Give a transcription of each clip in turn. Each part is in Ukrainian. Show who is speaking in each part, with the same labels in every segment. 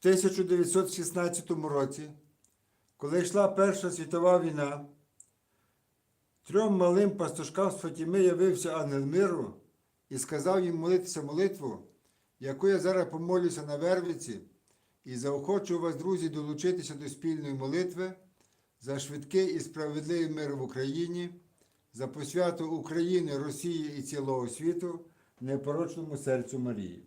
Speaker 1: 1916 році, коли йшла Перша світова війна, трьом малим пастушкам з Фатіми явився ангел миру і сказав їм молитися молитву, яку я зараз помолюся на Вервиці, і заохочу вас, друзі, долучитися до спільної молитви за швидкий і справедливий мир в Україні, за посвяту України, Росії і цілого світу непорочному серцю Марії.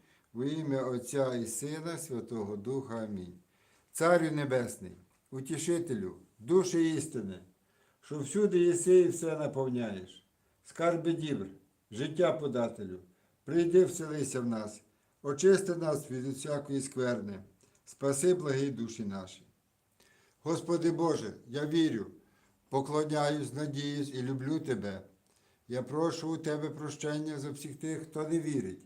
Speaker 1: Во ім'я Отця і Сина Святого Духа Амінь. Царю Небесний, утішителю, душі істини, що всюди єси і все наповняєш. Скарби дібр, життя подателю, прийди вселися в нас, очисти нас від усякої скверни, спаси благі душі наші. Господи Боже, я вірю, поклоняюсь, надіюсь і люблю Тебе. Я прошу у Тебе прощення за всіх тих, хто не вірить,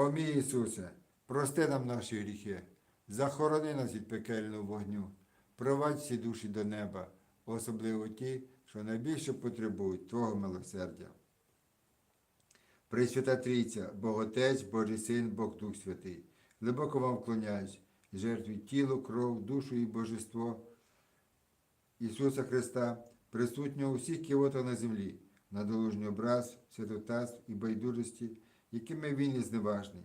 Speaker 1: О мій Ісусе, прости нам наші гріхи, захорони нас від пекельного вогню, провадь всі душі до неба, особливо ті, що найбільше потребують Твого милосердя. Пресвята Трійця, Бог Отець, Божий Син, Бог Дух Святий, глибоко вам вклоняюсь, жертві тіло, кров, душу і божество Ісуса Христа, присутнього у всіх кіотах на землі, на долужній образ, святотатств і байдужості, якими він є зневажний,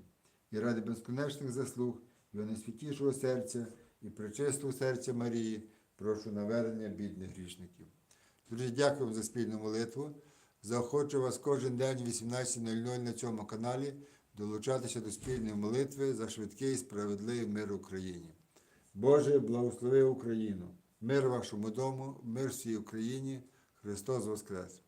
Speaker 1: і ради безконечних заслуг його найсвятішого серця і причистого серця Марії, прошу навернення бідних грішників. Друзі, дякую за спільну молитву. Заохочу вас кожен день в 18.00 на цьому каналі долучатися до спільної молитви за швидкий і справедливий мир Україні. Боже, благослови Україну! Мир вашому дому, мир всій Україні, Христос Воскрес!